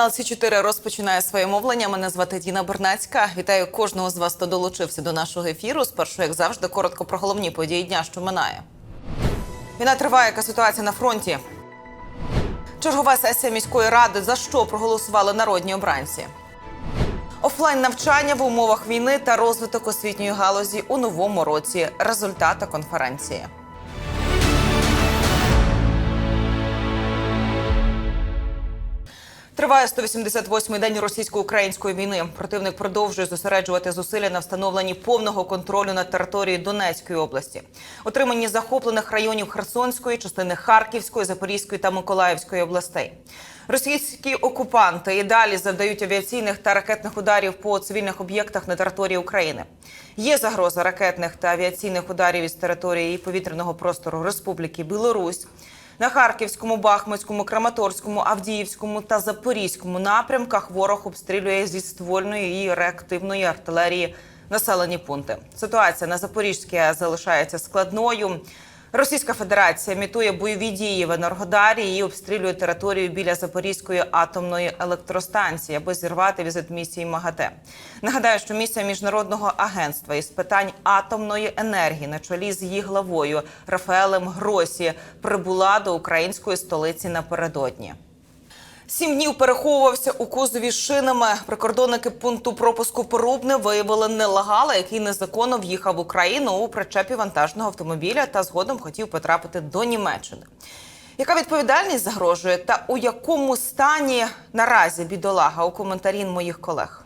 Телеканал Сі 4 розпочинає своє мовлення. Мене звати Діна Бернацька. Вітаю кожного з вас, хто долучився до нашого ефіру. Спершу, як завжди, коротко про головні події дня, що минає. Війна триває. Яка ситуація на фронті? Чергова сесія міської ради. За що проголосували народні обранці? Офлайн навчання в умовах війни та розвиток освітньої галузі у новому році. Результати конференції. Триває 188-й день російсько-української війни. Противник продовжує зосереджувати зусилля на встановленні повного контролю над територією Донецької області, отриманні захоплених районів Херсонської, частини Харківської, Запорізької та Миколаївської областей. Російські окупанти і далі завдають авіаційних та ракетних ударів по цивільних об'єктах на території України. Є загроза ракетних та авіаційних ударів із території і повітряного простору Республіки Білорусь. На Харківському, Бахмутському, Краматорському, Авдіївському та Запорізькому напрямках ворог обстрілює зі ствольної і реактивної артилерії населені пункти. Ситуація на Запорізькій залишається складною. Російська Федерація мітує бойові дії в Енергодарі і обстрілює територію біля Запорізької атомної електростанції, аби зірвати візит місії МАГАТЕ. Нагадаю, що місія міжнародного агентства із питань атомної енергії на чолі з її главою Рафаелем Гросі прибула до української столиці напередодні. Сім днів переховувався у кузові шинами. Прикордонники пункту пропуску Порубне виявили нелегала, який незаконно в'їхав в Україну у причепі вантажного автомобіля та згодом хотів потрапити до Німеччини. Яка відповідальність загрожує та у якому стані наразі бідолага у коментарі моїх колег?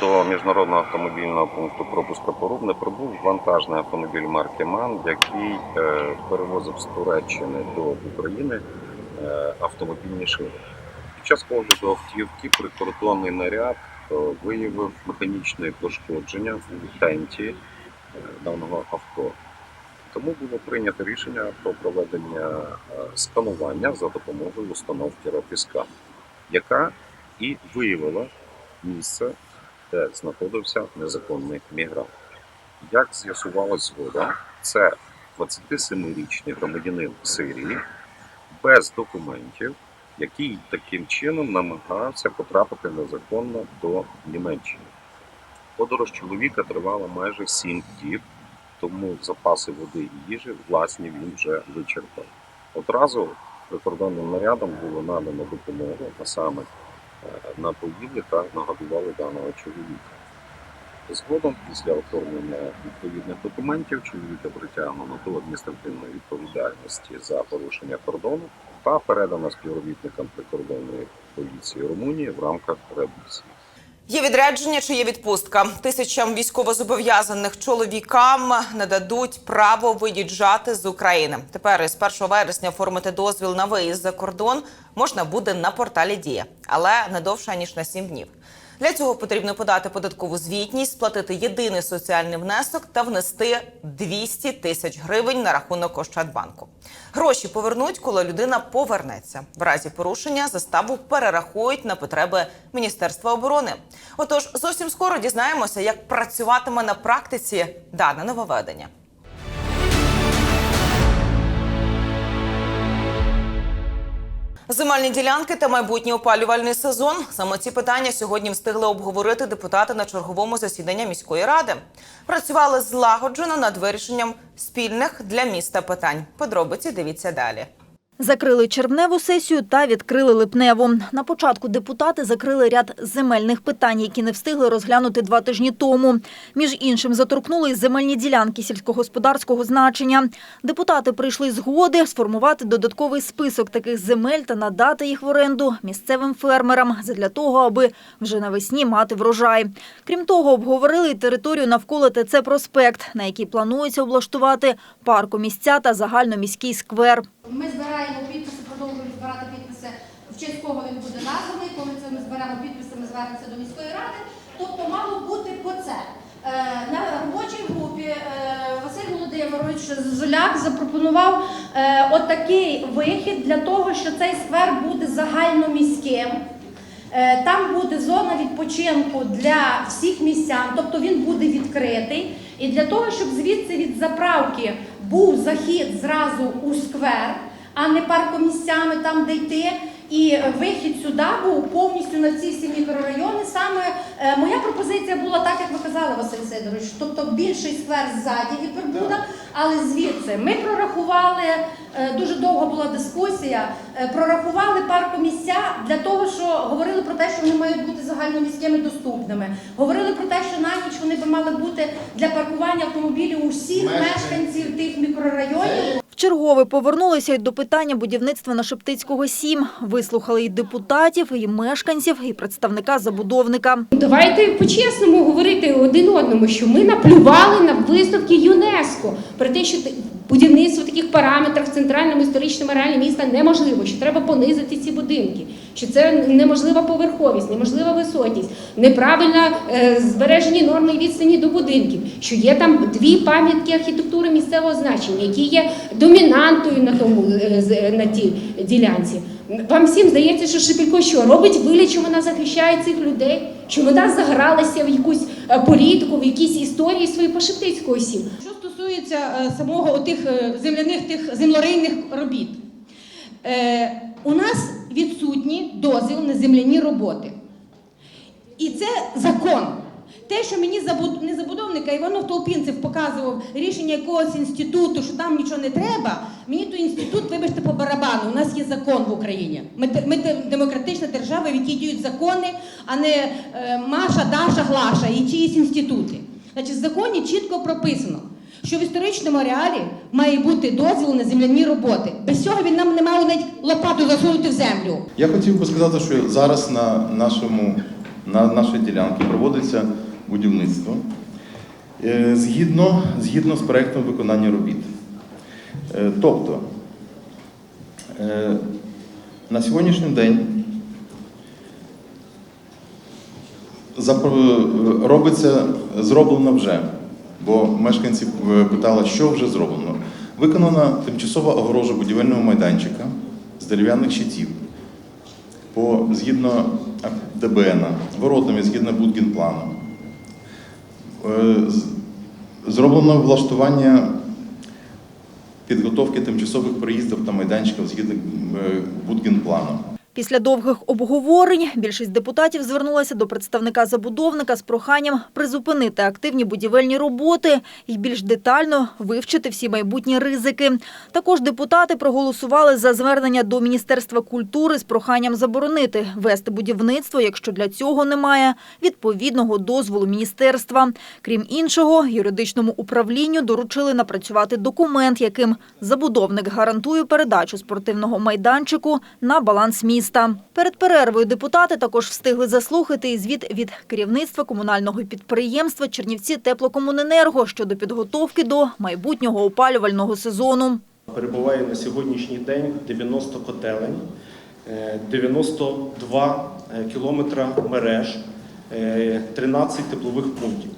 До міжнародного автомобільного пункту пропуску Порубне прибув вантажний автомобіль марки МАН, який е, перевозив з Туреччини до України е, автомобільні шини. Час огляду автівки прикордонний наряд е, виявив механічне пошкодження в тенті е, даного авто. Тому було прийнято рішення про проведення е, сканування за допомогою установки РОПІСКА, яка і виявила місце де знаходився незаконний мігрант. Як з'ясувалось згодом, це 27-річний громадянин Сирії без документів, який таким чином намагався потрапити незаконно до Німеччини. Подорож чоловіка тривала майже 7 діб, тому запаси води і їжі власні він вже вичерпав. Одразу прикордонним нарядом було надано допомогу, а саме е, напоїли та нагодували даного чоловіка. Згодом, після оформлення відповідних документів, чоловіка притягнено до адміністративної відповідальності за порушення кордону та передано співробітникам прикордонної поліції Румунії в рамках реабілітації. Є відрядження чи є відпустка? Тисячам військовозобов'язаних чоловікам нададуть право виїжджати з України. Тепер із 1 вересня оформити дозвіл на виїзд за кордон можна буде на порталі Дія, але не довше ніж на 7 днів. Для цього потрібно подати податкову звітність, сплатити єдиний соціальний внесок та внести 200 тисяч гривень на рахунок Ощадбанку. Гроші повернуть, коли людина повернеться. В разі порушення заставу перерахують на потреби Міністерства оборони. Отож, зовсім скоро дізнаємося, як працюватиме на практиці дане нововведення. Земельні ділянки та майбутній опалювальний сезон. Саме ці питання сьогодні встигли обговорити депутати на черговому засіданні міської ради. Працювали злагоджено над вирішенням спільних для міста питань. Подробиці дивіться далі. Закрили червневу сесію та відкрили липневу. На початку депутати закрили ряд земельних питань, які не встигли розглянути два тижні тому. Між іншим, заторкнули земельні ділянки сільськогосподарського значення. Депутати прийшли згоди сформувати додатковий список таких земель та надати їх в оренду місцевим фермерам для того, аби вже навесні мати врожай. Крім того, обговорили територію навколо ТЦ «Проспект», на якій планується облаштувати паркомісця та загальноміський сквер. Ми збираємо підписи, продовжуємо збирати підписи, в честь кого він буде названий. Коли це ми зберемо підписи, ми звернемося до міської ради. Тобто мало бути по це. Е, На робочій групі е, Василь Володимирович Золяк запропонував е, отакий вихід для того, що цей сквер буде загальноміським. Там буде зона відпочинку для всіх містян, тобто він буде відкритий. І для того, щоб звідси від заправки був захід зразу у сквер, а не паркомісцями там, де йти. і е, вихід сюди був повністю на ці всі мікрорайони. Саме е, моя пропозиція була так, як ви казали, Василь Сидорович, тобто більший сквер ззаді від Вербуда, але звідси ми прорахували. е, Дуже довга була дискусія. е, Прорахували паркомісця для того, що говорили про те, що вони мають бути загальноміськими доступними. Говорили про те, що на ніч вони би мали бути для паркування автомобілів усіх мешканців тих мікрорайонів. Вчергове повернулися й до питання будівництва на Шептицького 7. Вислухали і депутатів, і мешканців, і представника забудовника. Давайте по-чесному говорити один одному, що ми наплювали на висновки ЮНЕСКо про те, що будівництво таких параметрів в центральному історичному ареалі міста неможливо, що треба понизити ці будинки, що це неможлива поверховість, неможлива висотність, неправильно е, збережені норми і відстані до будинків, що є там дві пам'ятки архітектури місцевого значення, які є домінантою на тому е, на тій ділянці. Вам всім здається, що Шепілько що робить вигляд, що вона захищає цих людей, що вона загралася в якусь е, політику, в якісь історії свої по Шептицького сім. Що стосується е, самого отих е, земляних тих землорийних робіт, у нас відсутні дозвіл на земляні роботи. І це закон. Те, що мені забуд... не забудовника Іванов Толпінцев показував рішення якогось інституту, що там нічого не треба, мені той інститут, вибачте, по барабану. У нас є закон в Україні. Ми, ми демократична держава, в якій діють закони, а не е, Маша, Даша, Глаша і чиїсь інститути. Значить, в законі чітко прописано, що в історичному ареалі має бути дозвіл на земляні роботи. Без цього він нам не має навіть лопату засунути в землю. Я хотів би сказати, що зараз на нашому на нашій ділянці проводиться будівництво е, згідно, згідно з проектом виконання робіт. Е, Тобто е, на сьогоднішній день робиться, зроблено вже, бо мешканці питали, що вже зроблено. Виконана тимчасова огорожа будівельного майданчика з дерев'яних щитів по згідно ДБН, воротами згідно Будгенплану. Е, Зроблено влаштування підготовки тимчасових проїздів та майданчиків згідно будгінплану. Будгенплану. Після довгих обговорень більшість депутатів звернулася до представника забудовника з проханням призупинити активні будівельні роботи і більш детально вивчити всі майбутні ризики. Також депутати проголосували за звернення до Міністерства культури з проханням заборонити вести будівництво, якщо для цього немає відповідного дозволу міністерства. Крім іншого, юридичному управлінню доручили напрацювати документ, яким забудовник гарантує передачу спортивного майданчику на баланс міста. Перед перервою депутати також встигли заслухати і звіт від керівництва комунального підприємства Чернівці теплокомуненерго щодо підготовки до майбутнього опалювального сезону. Перебуває на сьогоднішній день 90 котелень, е, 92 е, кілометра мереж, е, 13 теплових пунктів.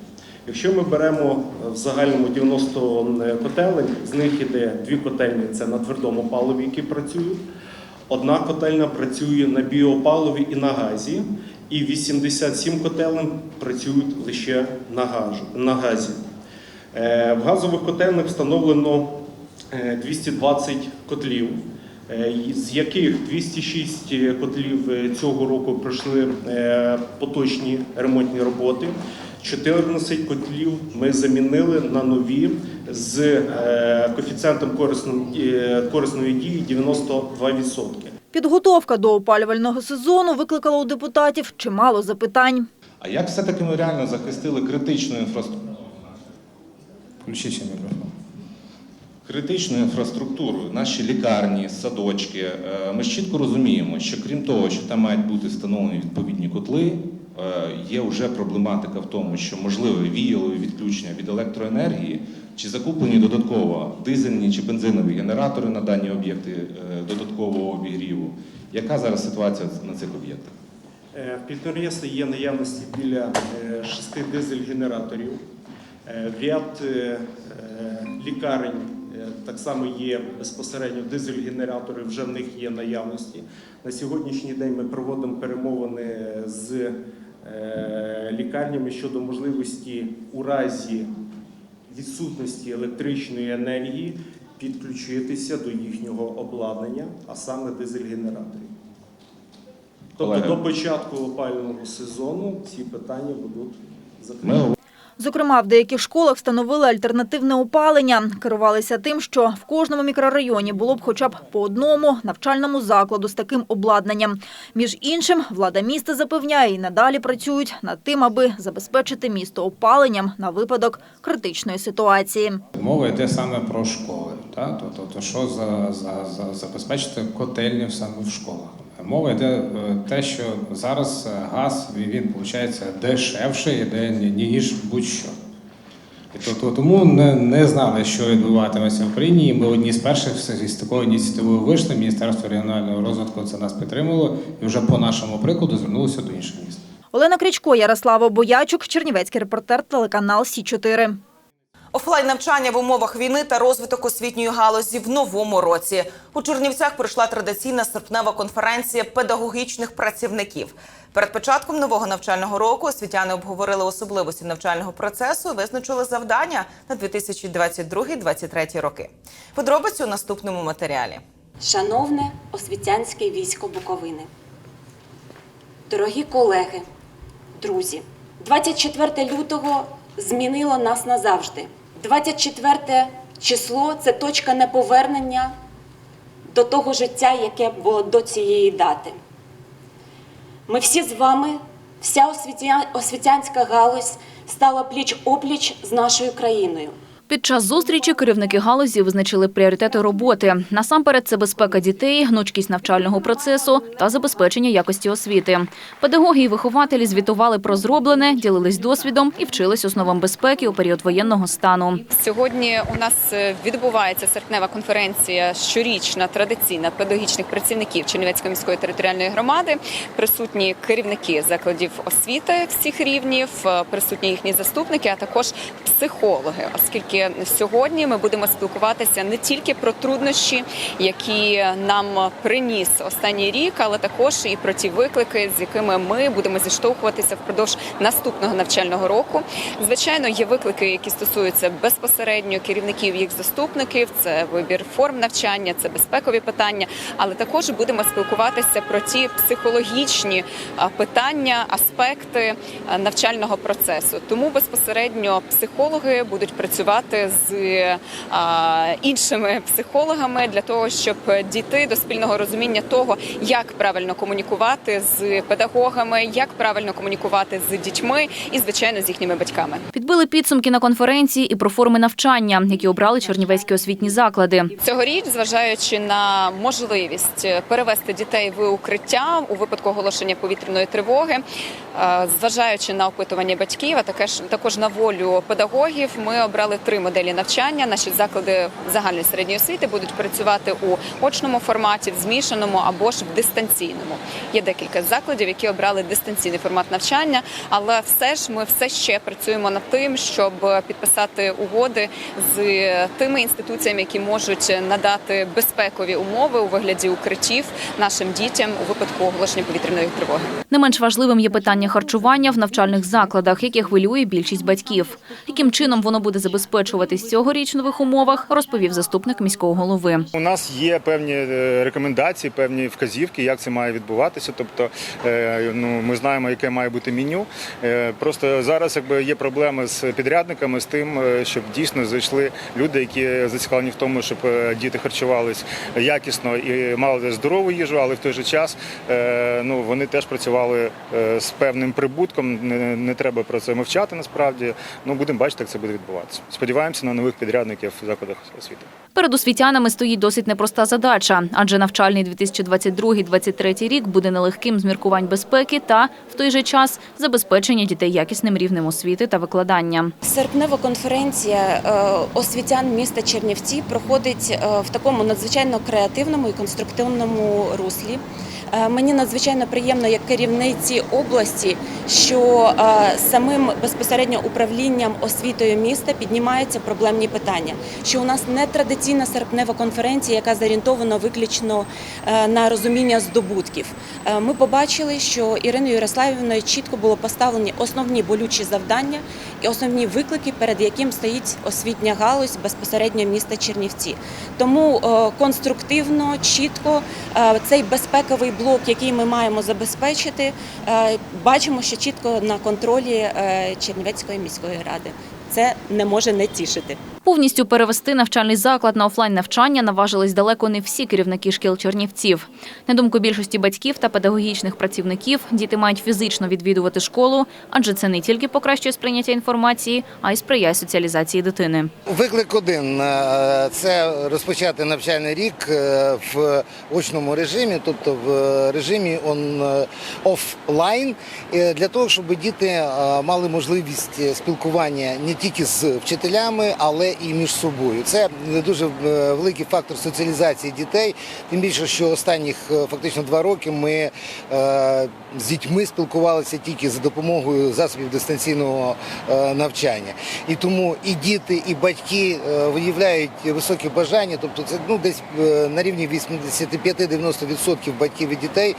Якщо ми беремо в загальному 90 котелень, з них іде дві котельні це на твердому паливі, які працюють. Одна котельня працює на біопаливі і на газі, і 87 котелень працюють лише на газі. Е, В газових котельнях встановлено е, 220 котлів, е, з яких 206 котлів е, цього року пройшли е, поточні ремонтні роботи. 14 котлів ми замінили на нові з е, коефіцієнтом корисної, е, дії 92%. Підготовка до опалювального сезону викликала у депутатів чимало запитань. А як все-таки ми реально захистили критичну інфраструктуру? Включи ще мікрофон. Критичну інфраструктуру, наші лікарні, садочки. Е, Ми ж чітко розуміємо, що крім того, що там мають бути встановлені відповідні котли, є вже проблематика в тому, що можливе віялові відключення від електроенергії, чи закуплені додатково дизельні чи бензинові генератори на дані об'єкти е, додаткового обігріву. Яка зараз ситуація на цих об'єктах? Е, В підприємстві є наявності біля е, шести дизель-генераторів. Е, Ряд е, е, лікарень е, так само є безпосередньо дизель-генератори, вже в них є наявності. На сьогоднішній день ми проводимо перемовини з е, лікарнями щодо можливості у разі відсутності електричної енергії підключитися до їхнього обладнання, а саме дизель-генераторів. Тобто Колеги. до початку опалювального сезону ці питання будуть закриті. Зокрема, в деяких школах встановили альтернативне опалення. Керувалися тим, що в кожному мікрорайоні було б хоча б по одному навчальному закладу з таким обладнанням. Між іншим, влада міста запевняє і надалі працюють над тим, аби забезпечити місто опаленням на випадок критичної ситуації. Мова йде саме про школи. Та? Тобто, то що за, за, за забезпечити котельні саме в школах. Мова йде е, те, що зараз е, газ він виходить дешевше йде ніж будь-що. І то, то, тому не, не знали, що відбуватиметься в Україні. І ми одні з перших з такою ініціативою вийшли. Міністерство регіонального розвитку це нас підтримало і вже по нашому прикладу звернулося до інших міст. Олена Крічко, Ярослава Боячук, Чернівецький репортер, телеканал Сі 4 Офлайн навчання в умовах війни та розвиток освітньої галузі в новому році. У Чернівцях пройшла традиційна серпнева конференція педагогічних працівників. Перед початком нового навчального року освітяни обговорили особливості навчального процесу, визначили завдання на 2022-2023 роки. Подробиці у наступному матеріалі. Шановне освітянське військо Буковини, дорогі колеги, друзі, 24 лютого змінило нас назавжди. 24 число це точка неповернення до того життя, яке було до цієї дати. Ми всі з вами, вся освітянська галузь стала пліч-опліч з нашою країною. Під час зустрічі керівники галузі визначили пріоритети роботи. Насамперед, це безпека дітей, гнучкість навчального процесу та забезпечення якості освіти. Педагоги і вихователі звітували про зроблене, ділились досвідом і вчились основам безпеки у період воєнного стану. Сьогодні у нас е, відбувається серпнева конференція щорічна традиційна педагогічних працівників Чернівецької міської територіальної громади. Присутні керівники закладів освіти всіх рівнів, е, присутні їхні заступники, а також психологи, оскільки сьогодні ми будемо спілкуватися не тільки про труднощі, які нам приніс останній рік, але також і про ті виклики, з якими ми будемо зіштовхуватися впродовж наступного навчального року. Звичайно, є виклики, які стосуються безпосередньо керівників їх заступників. Це вибір форм навчання, це безпекові питання. Але також будемо спілкуватися про ті психологічні питання, аспекти навчального процесу. Тому безпосередньо психологи будуть працювати з а, іншими психологами для того, щоб дійти до спільного розуміння того, як правильно комунікувати з педагогами, як правильно комунікувати з дітьми і, звичайно, з їхніми батьками. Підбили підсумки на конференції і про форми навчання, які обрали чернівецькі освітні заклади. Цьогоріч, зважаючи на можливість перевести дітей в укриття у випадку оголошення повітряної тривоги, е, зважаючи на опитування батьків, а також на волю педагогів, ми обрали три моделі навчання. Наші заклади загальної середньої освіти будуть працювати у очному форматі, в змішаному або ж в дистанційному. Є декілька закладів, які обрали дистанційний формат навчання, але все ж ми все ще працюємо над тим, щоб підписати угоди з тими інституціями, які можуть надати безпекові умови у вигляді укриттів нашим дітям у випадку оголошення повітряної тривоги. Не менш важливим є питання харчування в навчальних закладах, яке хвилює більшість батьків. Яким чином воно буде забезпечуватись цьогоріч нових умовах, розповів заступник міського голови. У нас є певні е, рекомендації, певні вказівки, як це має відбуватися. Тобто, е, ну ми знаємо, яке має бути меню. Е, Просто зараз якби є проблеми з підрядниками, з тим, щоб дійсно зайшли люди, які зацікавлені в тому, щоб діти харчувались якісно і мали здорову їжу, але в той же час ну вони теж працювали з певним прибутком. Не, треба про це мовчати. Насправді, ну будемо бачити, як це буде відбуватися. Сподіваємося на нових підрядників в закладах освіти. Перед освітянами стоїть досить непроста задача, адже навчальний 2022-2023 рік буде нелегким з міркувань безпеки та в той же час забезпечення дітей якісним рівнем освіти та викладання. Серпнева конференція е, освітян міста Чернівці проходить е, в такому надзвичайно креативному і конструктивному руслі. Е, Мені надзвичайно приємно як керівниці області, що е, самим безпосередньо управлінням освітою міста піднімаються проблемні питання. Що у нас не традиційна серпнева конференція, яка зорієнтована виключно е, на розуміння здобутків. Ми побачили, що Іриною Ярославівною чітко було поставлені основні болючі завдання, і основні виклики, перед яким стоїть освітня галузь безпосередньо міста Чернівці. Тому конструктивно, чітко цей безпековий блок, який ми маємо забезпечити, е, бачимо, що чітко на контролі е, Чернівецької міської ради. Це не може не тішити. Повністю перевести навчальний заклад на офлайн навчання наважились далеко не всі керівники шкіл Чернівців. На думку більшості батьків та педагогічних працівників, діти мають фізично відвідувати школу, адже це не тільки покращує сприйняття інформації, а й сприяє соціалізації дитини. Виклик один е, це розпочати навчальний рік е, в очному режимі, тобто в режимі он е, офлайн, для того, щоб діти мали можливість спілкування не тільки з вчителями, але і між собою. Це дуже е, великий фактор соціалізації дітей. Тим більше, що останніх е, фактично два роки ми е, з дітьми спілкувалися тільки за допомогою засобів дистанційного навчання. І тому і діти, і батьки виявляють високі бажання, тобто це ну десь на рівні 85-90% батьків і дітей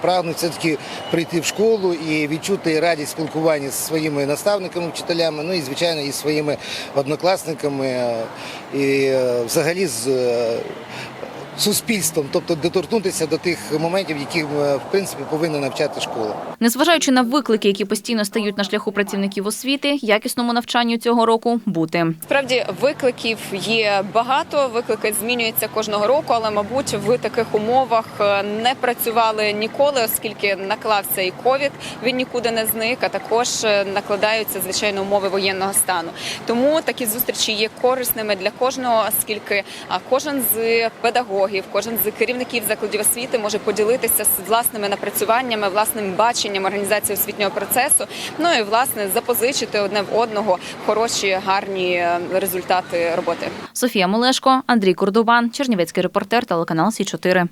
прагнуть все таки прийти в школу і відчути радість спілкування з своїми наставниками, вчителями, ну і звичайно, і своїми однокласниками, е, і е, взагалі з. Суспільством, тобто доторкнутися до тих моментів, які е, в принципі повинна навчати школа. Незважаючи на виклики, які постійно стають на шляху працівників освіти, якісному навчанню цього року бути. Справді викликів є багато. Виклики змінюються кожного року, але мабуть в таких умовах е, не працювали ніколи, оскільки наклався і ковід. Він нікуди не зник. А також е, накладаються звичайно умови воєнного стану. Тому такі зустрічі є корисними для кожного, оскільки а, кожен з педагогів, кожен з керівників закладів освіти може поділитися з власними напрацюваннями, власним баченням організації освітнього процесу. Ну і власне запозичити одне в одного хороші, гарні е, результати роботи. Софія Мелешко, Андрій Курдубан, Чернівецький репортер, телеканал Сі 4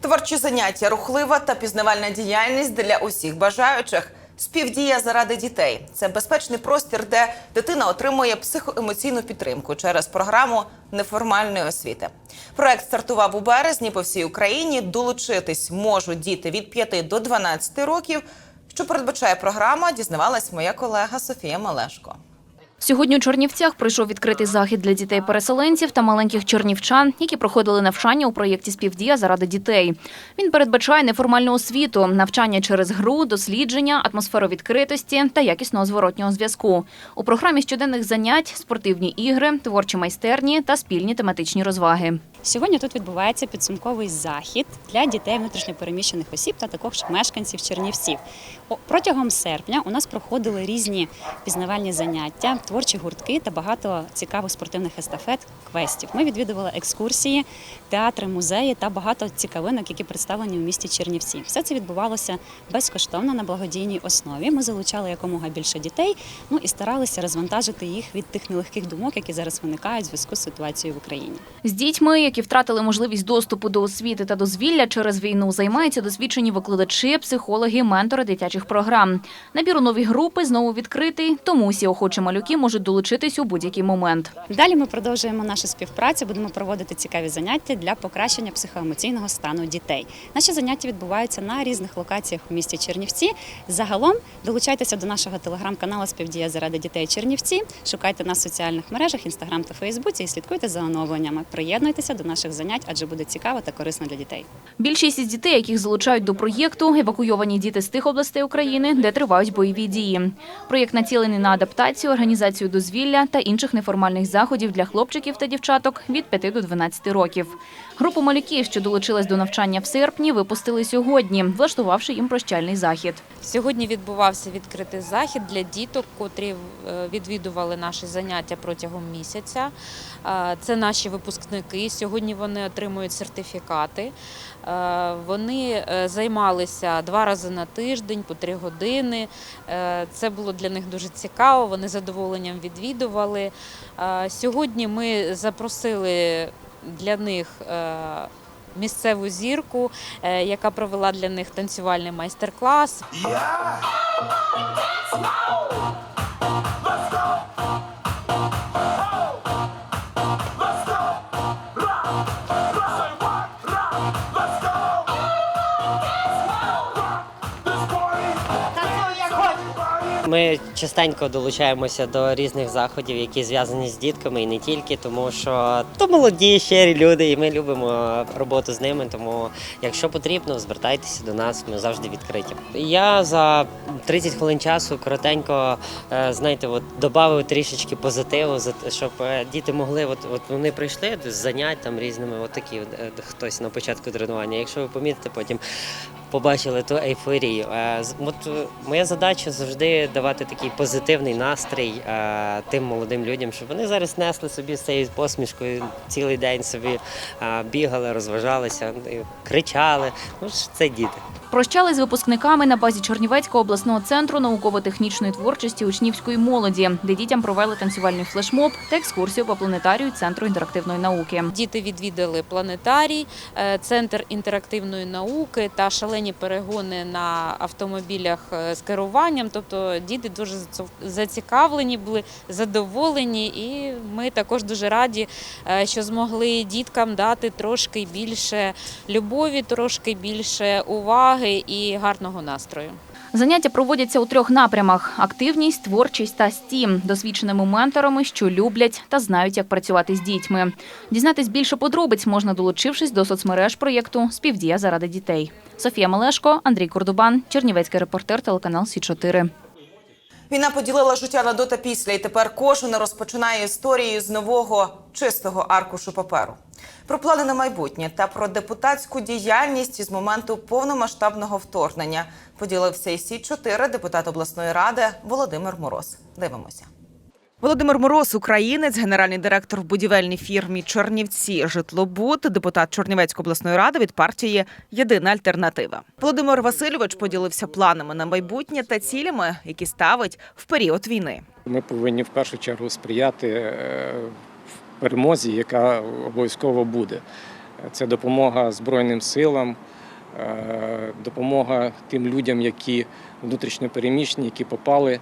Творчі заняття, рухлива та пізнавальна діяльність для усіх бажаючих. Співдія заради дітей це безпечний простір, де дитина отримує психоемоційну підтримку через програму неформальної освіти. Проект стартував у березні по всій Україні. Долучитись можуть діти від 5 до 12 років. Що передбачає програма, дізнавалась моя колега Софія Малешко. Сьогодні у Чернівцях пройшов відкритий захід для дітей-переселенців та маленьких чернівчан, які проходили навчання у проєкті Співдія заради дітей. Він передбачає неформальну освіту, навчання через гру, дослідження, атмосферу відкритості та якісного зворотнього зв'язку. У програмі щоденних занять, спортивні ігри, творчі майстерні та спільні тематичні розваги. Сьогодні тут відбувається підсумковий захід для дітей внутрішньопереміщених осіб та також мешканців Чернівців. Протягом серпня у нас проходили різні пізнавальні заняття, творчі гуртки та багато цікавих спортивних естафет, квестів. Ми відвідували екскурсії, театри, музеї та багато цікавинок, які представлені у місті Чернівці. Все це відбувалося безкоштовно на благодійній основі. Ми залучали якомога більше дітей, ну і старалися розвантажити їх від тих нелегких думок, які зараз виникають в зв'язку з ситуацією в Україні. З дітьми, які втратили можливість доступу до освіти та дозвілля через війну, займаються досвідчені викладачі, психологи, ментори дитячих програм. Набір у нові групи знову відкритий, тому всі охочі малюки можуть долучитись у будь-який момент. Далі ми продовжуємо нашу співпрацю, будемо проводити цікаві заняття для покращення психоемоційного стану дітей. Наші заняття відбуваються на різних локаціях у місті Чернівці. Загалом долучайтеся до нашого телеграм-каналу Співдія заради дітей Чернівці. Шукайте нас в соціальних мережах, інстаграм та Фейсбуці і слідкуйте за оновленнями. Приєднуйтеся до наших занять, адже буде цікаво та корисно для дітей. Більшість із дітей, яких залучають до проєкту, евакуйовані діти з тих областей України, де тривають бойові дії. Проєкт націлений на адаптацію, організацію дозвілля та інших неформальних заходів для хлопчиків та дівчаток від 5 до 12 років. Групу малюків, що долучилась до навчання в серпні, випустили сьогодні, влаштувавши їм прощальний захід. Сьогодні відбувався відкритий захід для діток, котрі е, відвідували наші заняття протягом місяця. Е, Це наші випускники. Сьогодні вони отримують сертифікати. Е, Вони е, займалися два рази на тиждень по три години. Е, Це було для них дуже цікаво. Вони задоволенням відвідували. Сьогодні ми запросили для них. Місцеву зірку, яка провела для них танцювальний майстер-клас. Танцюй, Ми частенько долучаємося до різних заходів, які зв'язані з дітками, і не тільки, тому що то молоді, щирі люди, і ми любимо роботу з ними. Тому, якщо потрібно, звертайтеся до нас. Ми завжди відкриті. Я за 30 хвилин часу коротенько, е, знаєте, от додав трішечки позитиву, щоб е, діти могли, от, от вони прийшли з занять там різними, от такі е, хтось на початку тренування. Якщо ви помітите, потім побачили ту ейфорію. Е, з- От моя задача завжди давати такий позитивний настрій е, тим молодим людям, щоб вони зараз несли собі з цією посмішкою цілий день собі е, бігали, розважалися, кричали. Ну ж це діти. Прощались з випускниками на базі Чернівецького обласного центру науково-технічної творчості учнівської молоді, де дітям провели танцювальний флешмоб та екскурсію по планетарію Центру інтерактивної науки. Діти відвідали планетарій, центр інтерактивної науки та шалені перегони на автомобілях е, з керуванням. Тобто діти дуже зацікавлені, були задоволені, і ми також дуже раді, е, що змогли діткам дати трошки більше любові, трошки більше уваги і гарного настрою. Заняття проводяться у трьох напрямах: активність, творчість та стім, досвідченими менторами, що люблять та знають, як працювати з дітьми. Дізнатись більше подробиць можна долучившись до соцмереж проєкту Співдія заради дітей. Софія Малешко, Андрій Кордубан, Чернівецький репортер, телеканал Сі 4 Війна поділила життя на до та після, і тепер кожен розпочинає історію з нового чистого аркушу паперу. Про плани на майбутнє та про депутатську діяльність із моменту повномасштабного вторгнення поділився і Сі 4 депутат обласної ради Володимир Мороз. Дивимося. Володимир Мороз, українець, генеральний директор в будівельній фірмі Чернівці Житлобуд, депутат Чернівецької обласної ради від партії Єдина альтернатива. Володимир Васильович поділився планами на майбутнє та цілями, які ставить в період війни. Ми повинні в першу чергу сприяти е, перемозі, яка обов'язково буде. Це допомога Збройним силам, е, допомога тим людям, які внутрішньо переміщені, які попали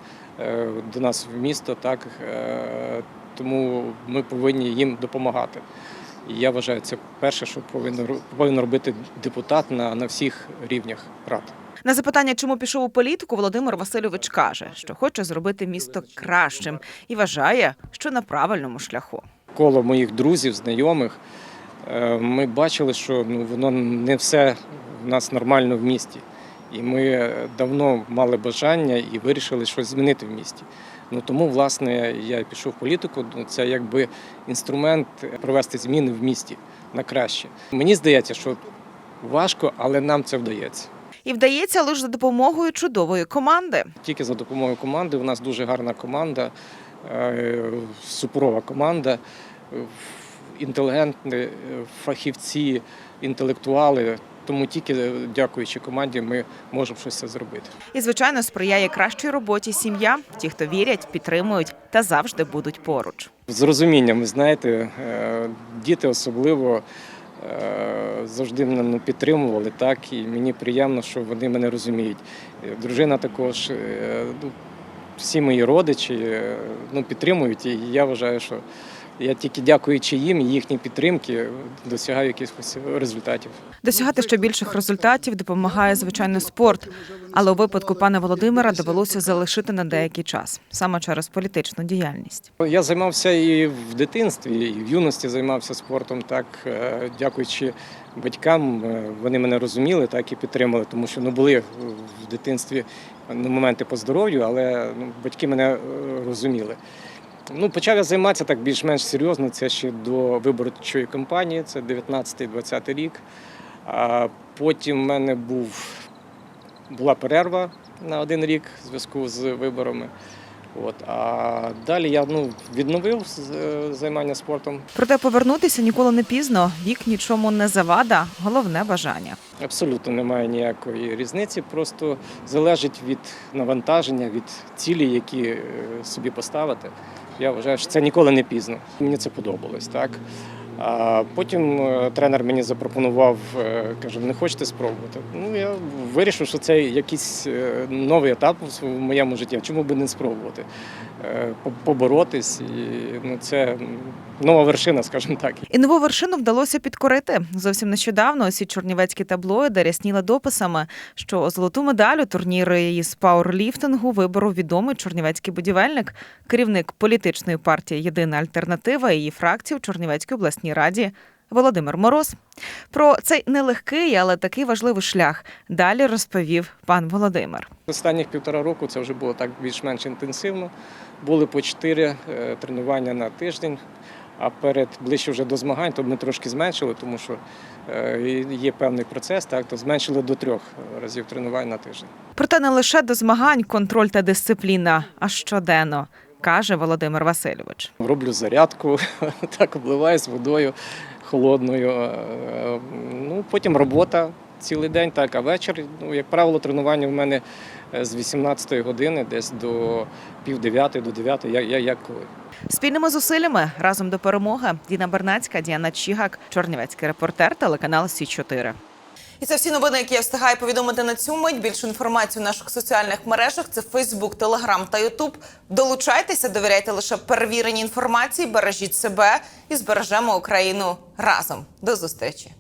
до нас в місто. Так? Е, Тому ми повинні їм допомагати. І я вважаю, це перше, що повинен, повинен робити депутат на, на всіх рівнях рад. На запитання, чому пішов у політику, Володимир Васильович каже, що хоче зробити місто кращим і вважає, що на правильному шляху. коло моїх друзів, знайомих, е, ми бачили, що ну, воно не все в нас нормально в місті. І ми давно мали бажання і вирішили щось змінити в місті. Ну тому, власне, я пішов в політику. Ну, Це якби інструмент провести зміни в місті на краще. Мені здається, що важко, але нам це вдається. І вдається лише за допомогою чудової команди. Тільки за допомогою команди. У нас дуже гарна команда, е, суперова команда, е, інтелігентні е, фахівці, інтелектуали. Тому тільки дякуючи команді, ми можемо щось це зробити. І, звичайно, сприяє кращій роботі сім'я, ті, хто вірять, підтримують та завжди будуть поруч. З розумінням, ви знаєте, е, діти особливо е, завжди мене підтримували, так, і мені приємно, що вони мене розуміють. Е, Дружина також, е, ну, всі мої родичі е, ну, підтримують, і я вважаю, що я тільки дякуючи їм і їхній підтримки досягаю якихось результатів. Досягати ще більших результатів допомагає звичайно спорт. Але у випадку пана Володимира довелося залишити на деякий час саме через політичну діяльність. Я займався і в дитинстві, і в юності займався спортом. Так, е, дякуючи батькам, е, вони мене розуміли, так і підтримали, тому що ну були в дитинстві ну, моменти по здоров'ю, але ну, батьки мене е, розуміли. Ну, почав я займатися так більш-менш серйозно. Це ще до виборчої кампанії, це 19-20 рік. А потім в мене був, була перерва на один рік в зв'язку з виборами. От. А далі я ну, відновив е, займання спортом. Проте повернутися ніколи не пізно. Вік нічому не завада, головне бажання. Абсолютно немає ніякої різниці, просто залежить від навантаження, від цілі, які е, собі поставити. Я вважаю, що це ніколи не пізно. Мені це подобалось, так. А потім е, тренер мені запропонував, е, каже, не хочете спробувати. Ну, я вирішив, що це якийсь е, новий етап в моєму житті. Чому би не спробувати? Е, по- поборотись. І ну, це нова вершина, скажімо так. І нову вершину вдалося підкорити. Зовсім нещодавно усі чорнівецькі таблоїди рясніли дописами, що золоту медаль у турнірі із пауерліфтингу виборов відомий чорнівецький будівельник, керівник політичної партії Єдина альтернатива і її фракції у Чорнівецькій обласній раді. Володимир Мороз про цей нелегкий, але такий важливий шлях далі розповів пан Володимир. Останніх півтора року це вже було так більш-менш інтенсивно. Були по чотири е, тренування на тиждень. А перед ближче вже до змагань, то ми трошки зменшили, тому що е, є певний процес, так то зменшили до трьох разів тренувань на тиждень. Проте не лише до змагань, контроль та дисципліна, а щоденно, каже Володимир Васильович. Роблю зарядку, так обливаюсь водою холодною. е, Ну, потім робота цілий день, так, а вечір, ну, як правило, тренування в мене е, з 18-ї години, десь до пів дев'ятої, до дев'ятої, як, як, як коли. Спільними зусиллями разом до перемоги. Діна Бернацька, Діана Чігак, Чорнівецький репортер, телеканал Сі 4 І це всі новини, які я встигаю повідомити на цю мить. Більшу інформацію в наших соціальних мережах це Фейсбук, Телеграм та Ютуб. Долучайтеся, довіряйте лише перевіреній інформації, бережіть себе і збережемо Україну разом. До зустрічі.